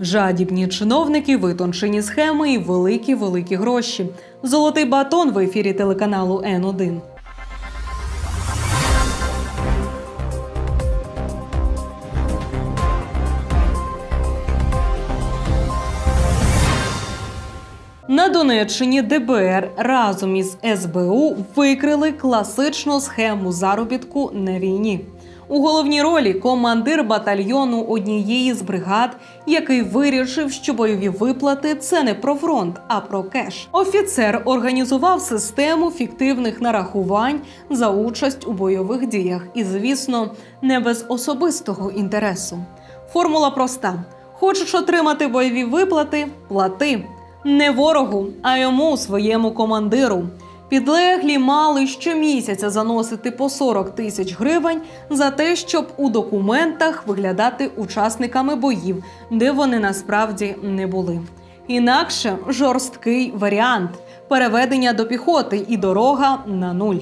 Жадібні чиновники, витончені схеми і великі великі гроші. Золотий батон в ефірі телеканалу Н1. На Донеччині ДБР разом із СБУ викрили класичну схему заробітку на війні. У головній ролі командир батальйону однієї з бригад, який вирішив, що бойові виплати це не про фронт, а про кеш. Офіцер організував систему фіктивних нарахувань за участь у бойових діях, і, звісно, не без особистого інтересу. Формула проста: хочеш отримати бойові виплати плати не ворогу, а йому своєму командиру. Підлеглі мали щомісяця заносити по 40 тисяч гривень за те, щоб у документах виглядати учасниками боїв, де вони насправді не були. Інакше жорсткий варіант переведення до піхоти і дорога на нуль.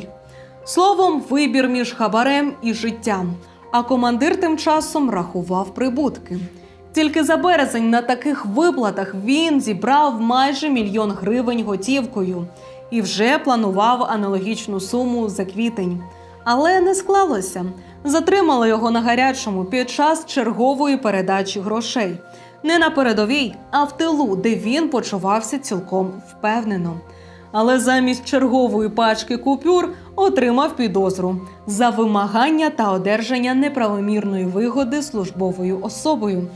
Словом, вибір між хабарем і життям. А командир тим часом рахував прибутки. Тільки за березень на таких виплатах він зібрав майже мільйон гривень готівкою і вже планував аналогічну суму за квітень. Але не склалося. Затримали його на гарячому під час чергової передачі грошей. Не на передовій, а в тилу, де він почувався цілком впевнено. Але замість чергової пачки купюр отримав підозру за вимагання та одержання неправомірної вигоди службовою особою.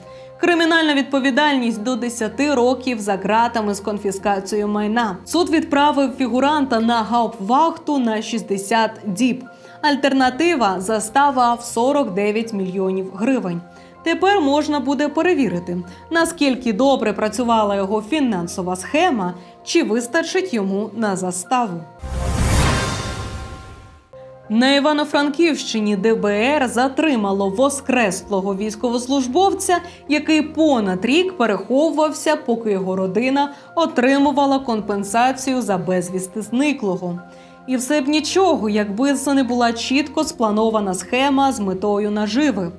Кримінальна відповідальність до 10 років за ґратами з конфіскацією майна. Суд відправив фігуранта на гауптвахту на 60 діб. Альтернатива застава в 49 мільйонів гривень. Тепер можна буде перевірити, наскільки добре працювала його фінансова схема, чи вистачить йому на заставу. На Івано-Франківщині ДБР затримало воскреслого військовослужбовця, який понад рік переховувався, поки його родина отримувала компенсацію за безвісти зниклого. І все б нічого, якби це не була чітко спланована схема з метою наживи.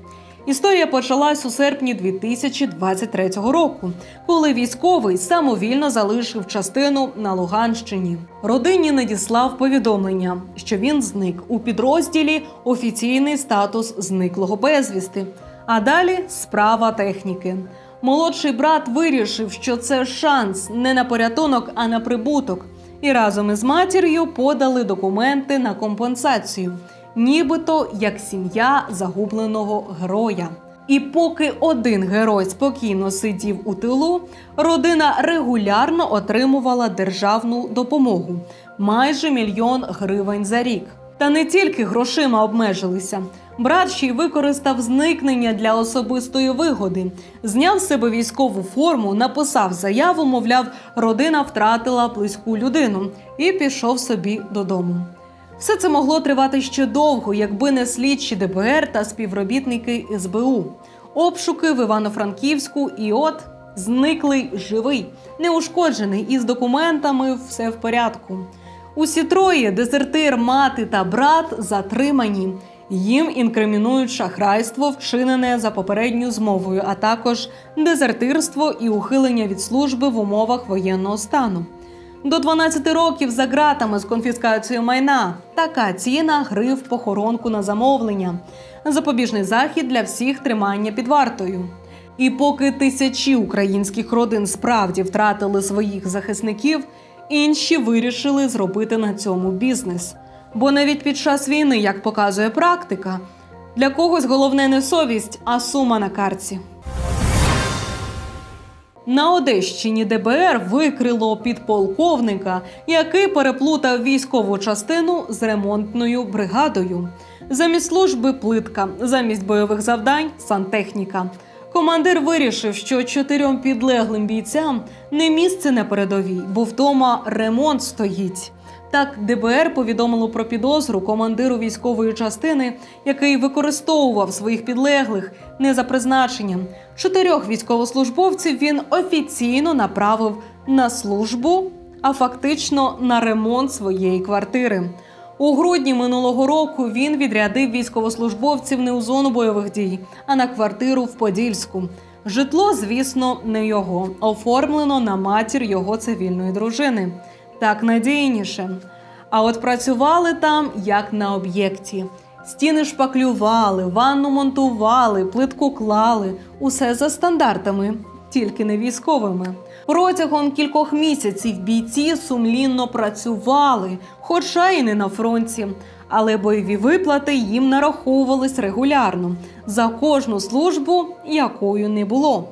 Історія почалась у серпні 2023 року, коли військовий самовільно залишив частину на Луганщині. Родині надіслав повідомлення, що він зник у підрозділі офіційний статус зниклого безвісти. А далі справа техніки. Молодший брат вирішив, що це шанс не на порятунок, а на прибуток. І разом із матір'ю подали документи на компенсацію нібито як сім'я загубленого героя. І поки один герой спокійно сидів у тилу, родина регулярно отримувала державну допомогу майже мільйон гривень за рік. Та не тільки грошима обмежилися. Брат ще й використав зникнення для особистої вигоди, зняв себе військову форму, написав заяву, мовляв, родина втратила близьку людину, і пішов собі додому. Все це могло тривати ще довго, якби не слідчі ДБР та співробітники СБУ. Обшуки в Івано-Франківську, і от зниклий живий, неушкоджений із документами, все в порядку. Усі троє дезертир, мати та брат затримані. Їм інкримінують шахрайство, вчинене за попередньою змовою, а також дезертирство і ухилення від служби в умовах воєнного стану. До 12 років за ґратами з конфіскацією майна. Така ціна гри в похоронку на замовлення. Запобіжний захід для всіх тримання під вартою. І поки тисячі українських родин справді втратили своїх захисників, інші вирішили зробити на цьому бізнес. Бо навіть під час війни, як показує практика, для когось головне не совість, а сума на карці. На Одещині ДБР викрило підполковника, який переплутав військову частину з ремонтною бригадою. Замість служби плитка, замість бойових завдань сантехніка. Командир вирішив, що чотирьом підлеглим бійцям не місце на передовій, бо вдома ремонт стоїть. Так, ДБР повідомило про підозру командиру військової частини, який використовував своїх підлеглих не за призначенням. Чотирьох військовослужбовців він офіційно направив на службу, а фактично на ремонт своєї квартири. У грудні минулого року він відрядив військовослужбовців не у зону бойових дій, а на квартиру в Подільську. Житло, звісно, не його, оформлено на матір його цивільної дружини. Так надійніше. А от працювали там як на об'єкті. Стіни шпаклювали, ванну монтували, плитку клали. Усе за стандартами, тільки не військовими. Протягом кількох місяців бійці сумлінно працювали, хоча й не на фронті. Але бойові виплати їм нараховувались регулярно за кожну службу, якою не було.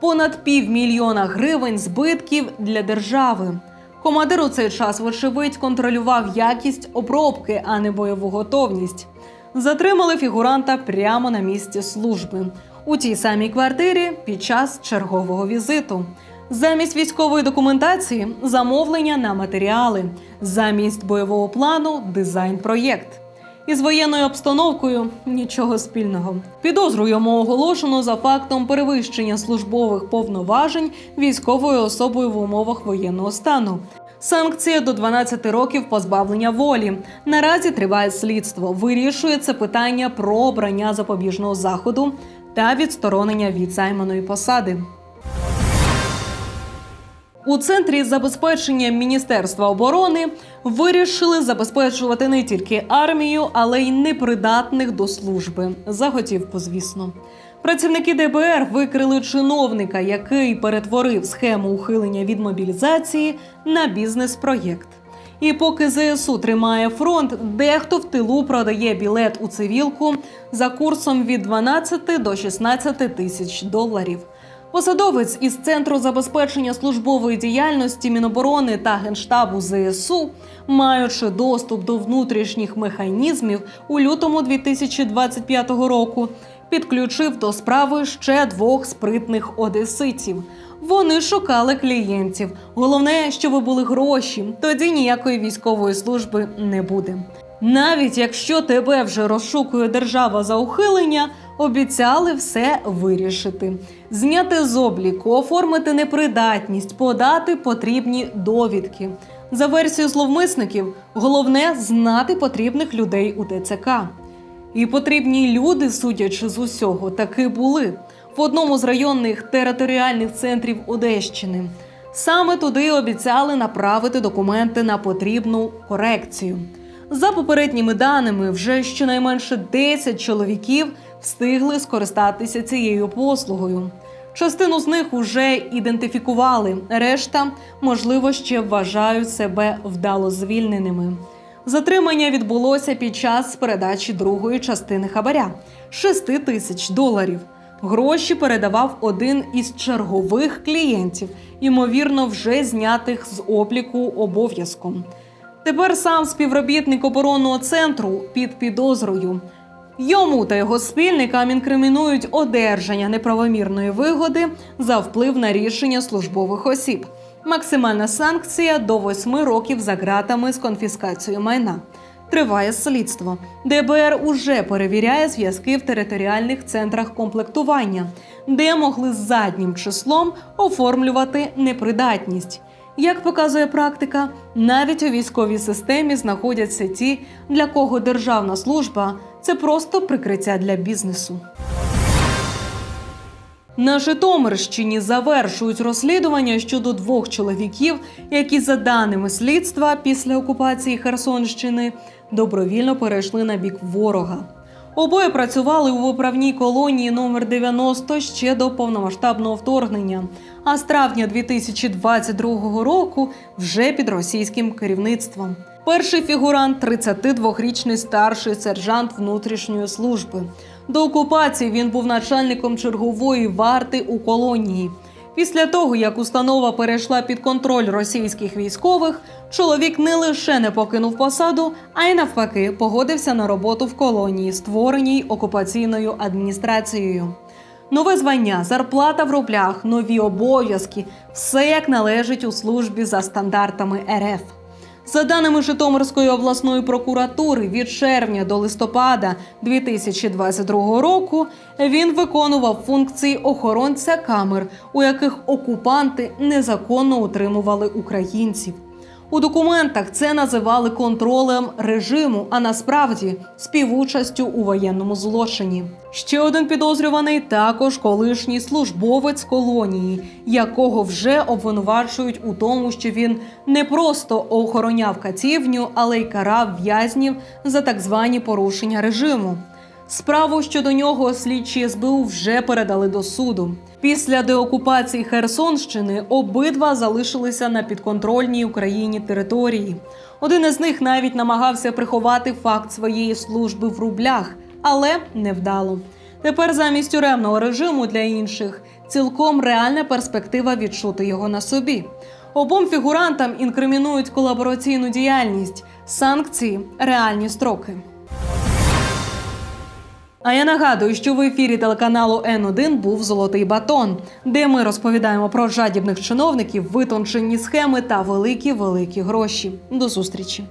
Понад півмільйона гривень збитків для держави. Командир у цей час, вочевидь, контролював якість обробки, а не бойову готовність. Затримали фігуранта прямо на місці служби у тій самій квартирі під час чергового візиту. Замість військової документації замовлення на матеріали, замість бойового плану дизайн-проєкт. Із воєнною обстановкою нічого спільного. Підозру йому оголошено за фактом перевищення службових повноважень військовою особою в умовах воєнного стану. Санкція до 12 років позбавлення волі. Наразі триває слідство. Вирішує це питання про обрання запобіжного заходу та відсторонення від займаної посади. У центрі забезпечення Міністерства оборони вирішили забезпечувати не тільки армію, але й непридатних до служби. Заготівку, звісно. Працівники ДБР викрили чиновника, який перетворив схему ухилення від мобілізації на бізнес-проєкт. І поки ЗСУ тримає фронт, дехто в тилу продає білет у цивілку за курсом від 12 до 16 тисяч доларів. Посадовець із центру забезпечення службової діяльності Міноборони та Генштабу ЗСУ, маючи доступ до внутрішніх механізмів у лютому 2025 року, підключив до справи ще двох спритних одеситів. Вони шукали клієнтів. Головне, щоб були гроші, тоді ніякої військової служби не буде. Навіть якщо тебе вже розшукує держава за ухилення, обіцяли все вирішити: зняти з обліку, оформити непридатність, подати потрібні довідки. За версією зловмисників, головне знати потрібних людей у ТЦК. І потрібні люди, судячи з усього, таки були в одному з районних територіальних центрів Одещини. Саме туди обіцяли направити документи на потрібну корекцію. За попередніми даними, вже щонайменше 10 чоловіків встигли скористатися цією послугою. Частину з них уже ідентифікували, решта, можливо, ще вважають себе вдало звільненими. Затримання відбулося під час передачі другої частини хабаря 6 тисяч доларів. Гроші передавав один із чергових клієнтів, ймовірно, вже знятих з обліку обов'язком. Тепер сам співробітник оборонного центру під підозрою. Йому та його спільникам інкримінують одержання неправомірної вигоди за вплив на рішення службових осіб. Максимальна санкція до восьми років за ґратами з конфіскацією майна. Триває слідство. ДБР уже перевіряє зв'язки в територіальних центрах комплектування, де могли заднім числом оформлювати непридатність. Як показує практика, навіть у військовій системі знаходяться ті, для кого державна служба це просто прикриття для бізнесу. На Житомирщині завершують розслідування щодо двох чоловіків, які, за даними слідства, після окупації Херсонщини добровільно перейшли на бік ворога. Обоє працювали у виправній колонії номер 90 ще до повномасштабного вторгнення. А з травня 2022 року вже під російським керівництвом. Перший фігурант 32-річний старший сержант внутрішньої служби. До окупації він був начальником чергової варти у колонії. Після того, як установа перейшла під контроль російських військових, чоловік не лише не покинув посаду, а й навпаки погодився на роботу в колонії, створеній окупаційною адміністрацією. Нове звання, зарплата в рублях, нові обов'язки все як належить у службі за стандартами РФ. За даними Житомирської обласної прокуратури, від червня до листопада 2022 року він виконував функції охоронця камер, у яких окупанти незаконно утримували українців. У документах це називали контролем режиму, а насправді співучастю у воєнному злочині. Ще один підозрюваний також колишній службовець колонії, якого вже обвинувачують у тому, що він не просто охороняв катівню, але й карав в'язнів за так звані порушення режиму. Справу щодо нього слідчі СБУ вже передали до суду. Після деокупації Херсонщини обидва залишилися на підконтрольній Україні території. Один із них навіть намагався приховати факт своєї служби в рублях, але невдало. Тепер замість тюремного режиму для інших цілком реальна перспектива відчути його на собі. Обом фігурантам інкримінують колабораційну діяльність, санкції, реальні строки. А я нагадую, що в ефірі телеканалу Н1 був золотий батон, де ми розповідаємо про жадібних чиновників, витончені схеми та великі великі гроші. До зустрічі.